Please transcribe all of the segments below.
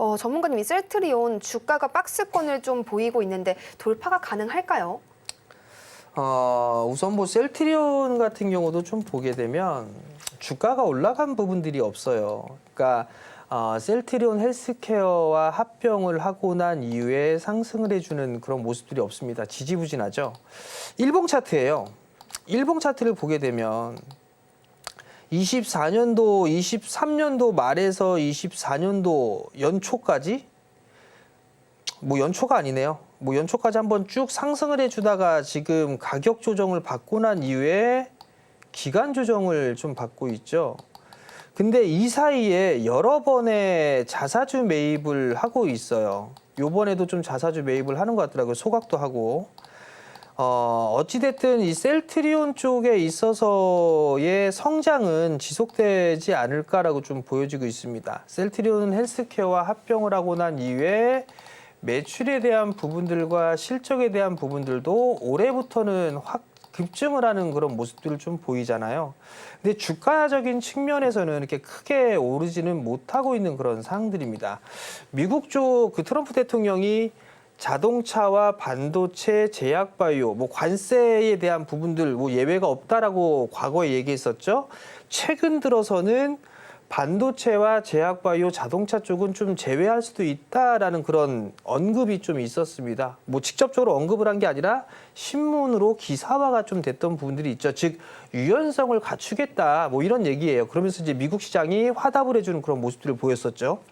어, 전문가님 이 셀트리온 주가가 박스권을 좀 보이고 있는데 돌파가 가능할까요? 어, 우선 뭐 셀트리온 같은 경우도 좀 보게 되면 주가가 올라간 부분들이 없어요. 그러니까 어, 셀트리온 헬스케어와 합병을 하고 난 이후에 상승을 해주는 그런 모습들이 없습니다. 지지부진하죠. 일봉 차트예요. 일봉 차트를 보게 되면 24년도, 23년도 말에서 24년도 연초까지 뭐 연초가 아니네요. 뭐 연초까지 한번 쭉 상승을 해주다가 지금 가격 조정을 받고 난 이후에 기간 조정을 좀 받고 있죠. 근데 이 사이에 여러 번의 자사주 매입을 하고 있어요. 요번에도 좀 자사주 매입을 하는 것 같더라고요. 소각도 하고. 어, 어찌됐든 이 셀트리온 쪽에 있어서의 성장은 지속되지 않을까라고 좀 보여지고 있습니다. 셀트리온 헬스케어와 합병을 하고 난 이후에 매출에 대한 부분들과 실적에 대한 부분들도 올해부터는 확 급증을 하는 그런 모습들을 좀 보이잖아요. 근데 주가적인 측면에서는 이렇게 크게 오르지는 못하고 있는 그런 상황들입니다. 미국 쪽 그 트럼프 대통령이 자동차와 반도체, 제약 바이오, 뭐 관세에 대한 부분들 뭐 예외가 없다라고 과거에 얘기했었죠. 최근 들어서는 반도체와 제약 바이오, 자동차 쪽은 좀 제외할 수도 있다라는 그런 언급이 좀 있었습니다. 뭐 직접적으로 언급을 한 게 아니라 신문으로 기사화가 좀 됐던 부분들이 있죠. 즉 유연성을 갖추겠다 뭐 이런 얘기예요. 그러면서 이제 미국 시장이 화답을 해주는 그런 모습들을 보였었죠.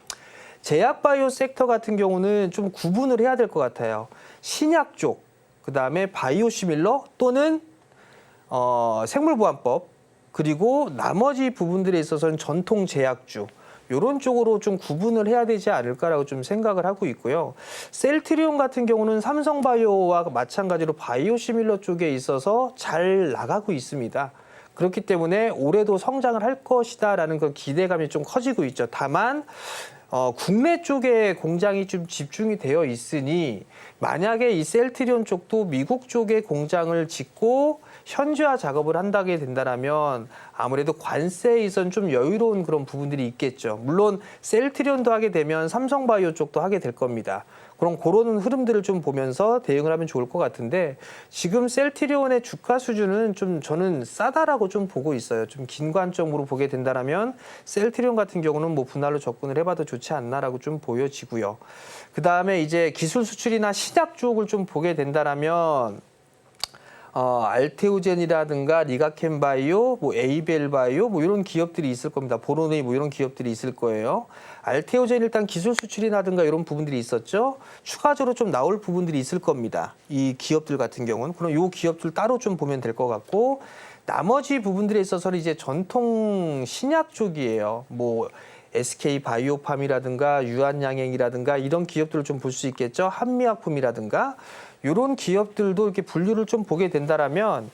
제약 바이오 섹터 같은 경우는 좀 구분을 해야 될 것 같아요. 신약 쪽, 그 다음에 바이오 시밀러 또는 어, 생물보안법 그리고 나머지 부분들에 있어서는 전통 제약주 이런 쪽으로 좀 구분을 해야 되지 않을까라고 좀 생각을 하고 있고요. 셀트리온 같은 경우는 삼성바이오와 마찬가지로 바이오 시밀러 쪽에 있어서 잘 나가고 있습니다. 그렇기 때문에 올해도 성장을 할 것이다라는 그 기대감이 좀 커지고 있죠. 다만 어, 국내 쪽에 공장이 좀 집중이 되어 있으니 만약에 이 셀트리온 쪽도 미국 쪽에 공장을 짓고 현지화 작업을 한다게 된다라면 아무래도 관세에 있어서는 좀 여유로운 그런 부분들이 있겠죠. 물론 셀트리온도 하게 되면 삼성바이오 쪽도 하게 될 겁니다. 그런 그런 흐름들을 좀 보면서 대응을 하면 좋을 것 같은데 지금 셀트리온의 주가 수준은 좀 저는 싸다라고 좀 보고 있어요. 좀 긴 관점으로 보게 된다라면 셀트리온 같은 경우는 뭐 분할로 접근을 해봐도 좋지 않나라고 좀 보여지고요. 그 다음에 이제 기술 수출이나 신약 쪽을 좀 보게 된다라면 어, 알테오젠이라든가 리가켄바이오, 뭐 에이벨바이오 뭐 이런 기업들이 있을 겁니다. 보로네이 뭐 이런 기업들이 있을 거예요. 알테오젠 일단 기술 수출이라든가 이런 부분들이 있었죠. 추가적으로 좀 나올 부분들이 있을 겁니다. 이 기업들 같은 경우는 그럼 요 기업들 따로 좀 보면 될 것 같고 나머지 부분들에 있어서는 이제 전통 신약 쪽이에요. 뭐 SK 바이오팜이라든가 유한양행이라든가 이런 기업들을 좀 볼 수 있겠죠. 한미약품이라든가 이런 기업들도 이렇게 분류를 좀 보게 된다라면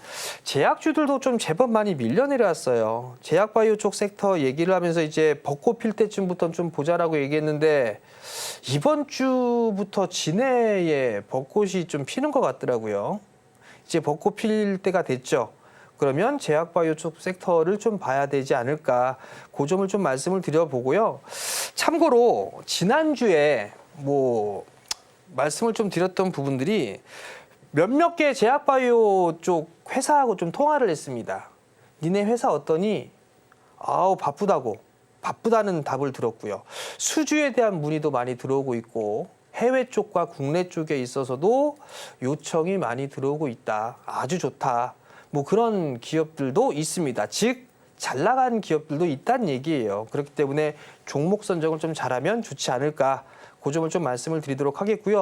제약주들도 좀 제법 많이 밀려 내려왔어요. 제약 바이오 쪽 섹터 얘기를 하면서 이제 벚꽃 필 때쯤부터 좀 보자라고 얘기했는데 이번 주부터 진해에 벚꽃이 좀 피는 것 같더라고요. 이제 벚꽃 필 때가 됐죠. 그러면 제약바이오 쪽 섹터를 좀 봐야 되지 않을까 그 점을 좀 말씀을 드려보고요. 참고로 지난주에 뭐 말씀을 좀 드렸던 부분들이 몇몇 개 제약바이오 쪽 회사하고 좀 통화를 했습니다. 니네 회사 어떠니? 아우 바쁘다고 바쁘다는 답을 들었고요. 수주에 대한 문의도 많이 들어오고 있고 해외 쪽과 국내 쪽에 있어서도 요청이 많이 들어오고 있다. 아주 좋다. 뭐 그런 기업들도 있습니다. 즉, 잘 나간 기업들도 있다는 얘기예요. 그렇기 때문에 종목 선정을 좀 잘하면 좋지 않을까. 그 점을 좀 말씀을 드리도록 하겠고요.